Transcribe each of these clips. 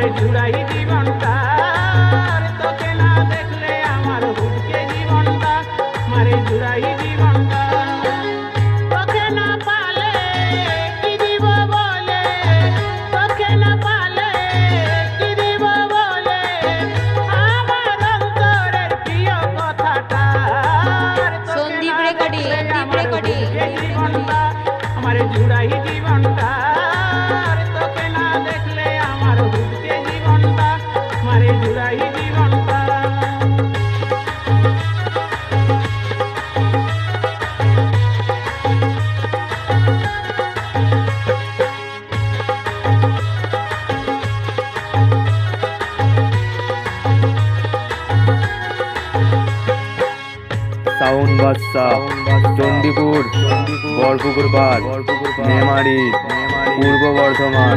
তোমার ছুড়াই জীবনটা সাউন্ড বাদশা চণ্ডীপুর বরপুকুর পার্ক মেমারি পূর্ব বর্ধমান।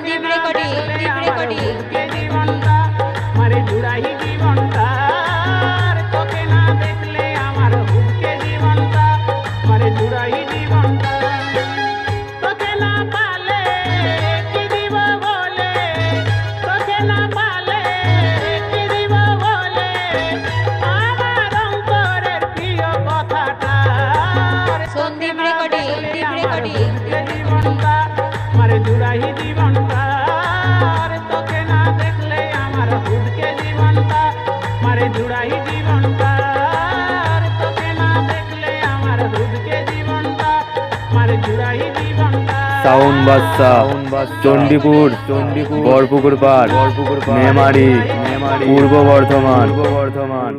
দেবরে করি দেবরে করি জীবনটা মানে জুড়াই জীবনটা তোকে না দেখলে আমার হুমকে জীবনটা। মানে জুড়াই জীবনটা, তোকে না সাউন্ড বাদশা চণ্ডীপুর চণ্ডীপুর। বরপুকুর পাড় বরপুকুর মেমারি। পূর্ব বর্ধমান। পূর্ব বর্ধমান।